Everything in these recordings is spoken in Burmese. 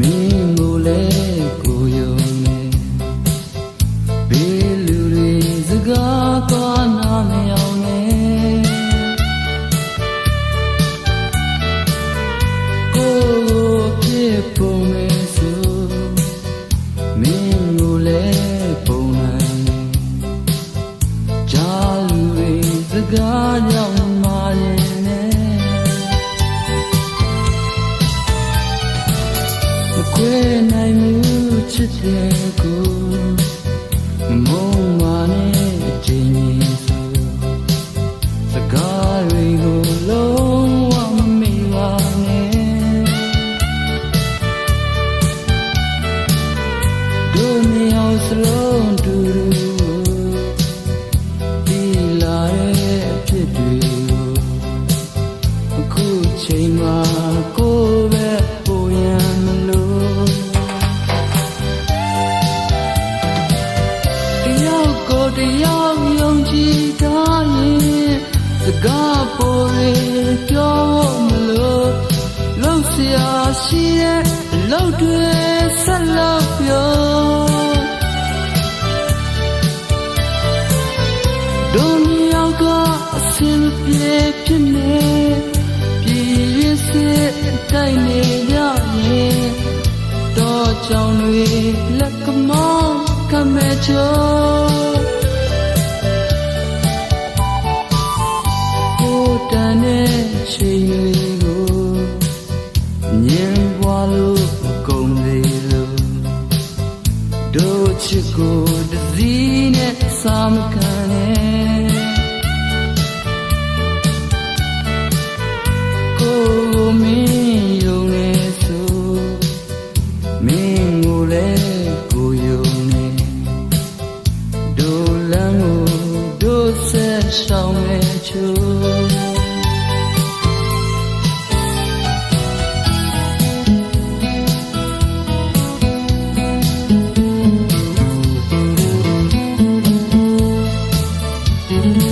မင်းကိုလည်းကိုယုံနေဘေးလူတွေစကားကနာမယောင်နေကိုဖြစ်ပုံမဲ့ဆိုမင်းကိုလည်းပုံနိုင်ကြလူတွေစကားကြောင့် ချစ်တဲ့ က်ကိုတယောက်ယုံကြည်ထားရင်စကားပေါ်ရပြောဖို့မလို့လုံးစရာရှိတဲ့အလုပ်တွေဆက်လုပ်ပြောဒုံယောက်ကအစင်ပြေဖြစ်နေပြည်ရစ်စစ်တိုက်နေရရင်တော့ကြောင်တွေလက်ကမောင်းကမဲချိုး တန်တဲ့ချိန်တွေကိုညင်ပွားလို့မကုန်သေးလို့တို့ချစ်ကိုတစည်းနဲ့စာမခံနဲ့ ကို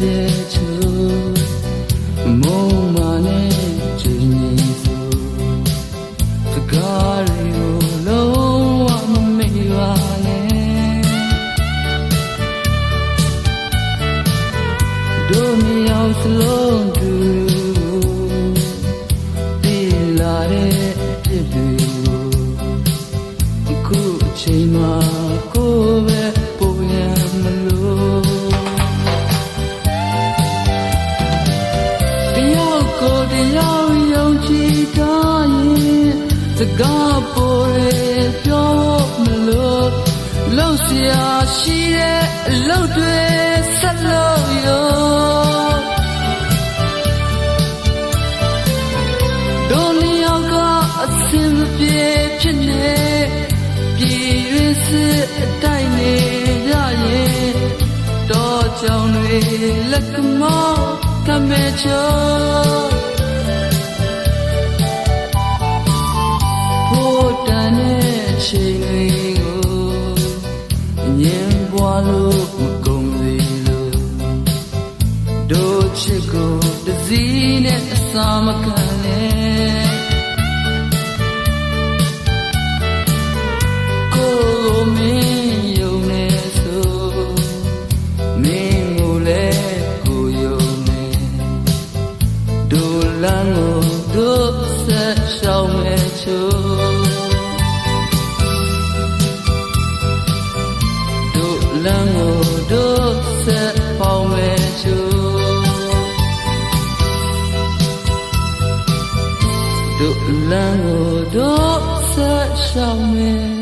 ချစ်တဲ့ချိုးမုံမာနဲ့ချိန်ကြီးဆိုစကားတွေကိုလုံးဝမမေ့ပါနဲ့တို့မြေအောင်စလုံးတူဒီလာတဲ့အဖြစ်တွေကိုအခုအချိန်မှာကိုယ်ပဲပုံ စကားပေါ်ရပြောမလို့လို့ဆရာရှိတဲ့အလုပ်တွေဆက်လုပ်ရောဒုံယောက်ကအစင်ပြေဖြစ်နေပြည်ရစ်အတိုင်းနေရရင်တော့ကြောင်တွေလက်ကမောကမဲချော တဲ့ လမ်းကိုတို့ဆက်ပေါင်းမဲ့ချိုးတို့လမ်းကိုတို့ဆက်ရှောင်မယ်